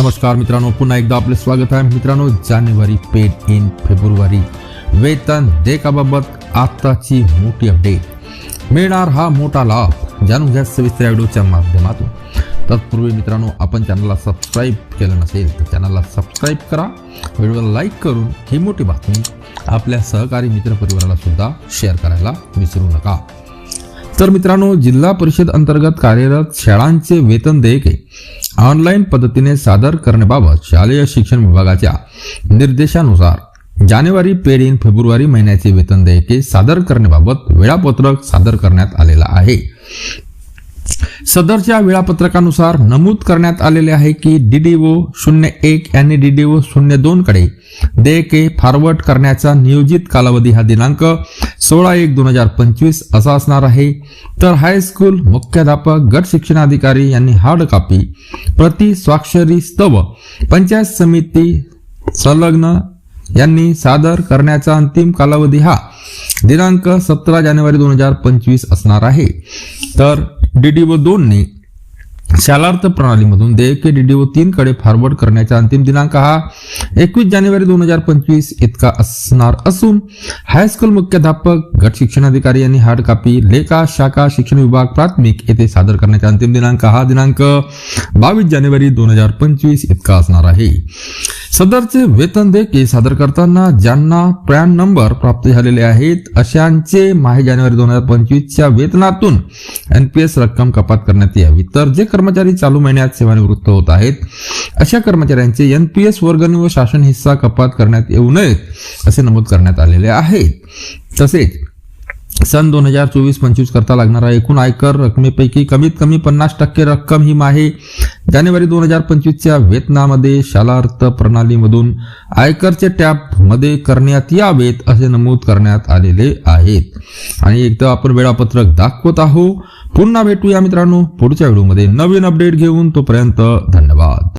नमस्कार मित्रांनो पुन्हा एकदा आपले स्वागत आहे. मित्रांनो जानेवारी पेड इन फेब्रुवारी. वेतन देयकाबाबत आत्ताची मोठी अपडेट मिळणार हा मोठा लाभ जाणून घ्या सविस्तर व्हिडिओच्या माध्यमातून. तत्पूर्वी मित्रांनो आपण चॅनलला सबस्क्राईब केलं नसेल तर चॅनलला सबस्क्राईब करा. व्हिडिओला लाईक करून ही मोठी बातमी आपल्या सहकारी मित्रपरिवाराला सुद्धा शेअर करायला विसरू नका. तर मित्रांनो जिल्हा परिषद अंतर्गत कार्यरत शाळांचे वेतन देयके. ऑनलाईन पद्धतीने सादर करण्याबाबत शालेय शिक्षण विभागाच्या निर्देशानुसार जानेवारी पेड इन फेब्रुवारी महिन्याचे वेतन देयके सादर करण्याबाबत वेळापत्रक सादर करण्यात आलेलं आहे. सदरच्या वेळापत्रकानुसार नमूद करण्यात आलेले आहे की डीडीओ शून्य एक आणि डीडीओ शून्य दोन कडे देयके फॉरवर्ड करण्याचा नियोजित कालावधी हा दिनांक सोळा एक दोन हजार पंचवीस असा असणार आहे. तर हायस्कूल मुख्याध्यापक गट शिक्षणाधिकारी यांनी हार्ड कॉपी प्रति स्वाक्षरी स्तव पंचायत समिती संलग्न यांनी सादर करण्याचा अंतिम कालावधी हा दिनांक सतरा जानेवारी दोन हजार पंचवीस असणार आहे. तर डीडीओ दोनने शालार्थ प्रणालीमधून देयके डीडीओ तीन कडे फॉरवर्ड करण्याचा अंतिम दिनांक हा एकवीस जानेवारी दोन हजार पंचवीस इतका असणार असून हायस्कूल मुख्याध्यापक गट शिक्षणाधिकारी यांनी हार्ड कॉपी लेखा शाखा शिक्षण विभाग प्राथमिक येथे सादर करण्याचा अंतिम दिनांक हा दिनांक बावीस जानेवारी दोन हजार पंचवीस इतका असणार आहे. सदरचे वेतन देयके सादर करताना ज्यांना प्रॅन नंबर प्राप्त झालेले आहेत अशांचे माहे जानेवारी दोन हजार पंचवीसच्या वेतनातून एनपीएस रक्कम कपात करण्यात यावी. तर जे कर्मचारी चालू महिन्यात सेवानिवृत्त होत आहेत. अशा कर्मचाऱ्यांचे एनपीएस वर्गणी व शासन हिस्सा कपात करण्यात येऊ नयेत असे नमूद करण्यात आलेले आहे. तसेच सन दोन हजार चोवीस पंचवीस करता लागणारा एकूण आयकर रकमेपैकी कमीत कमी पन्नास टक्के रक्कम ही माहे जानेवारी दोन हजार पंचवीसच्या वेतनामध्ये शालार्थ प्रणालीमधून आयकरचे टॅपमध्ये करण्यात यावेत असे नमूद करण्यात आलेले आहेत. आणि एकदा आपण वेळापत्रक दाखवत आहोत. पुन्हा भेटूया मित्रांनो पुढच्या व्हिडिओमध्ये. नवीन अपडेट घेऊन तोपर्यंत धन्यवाद.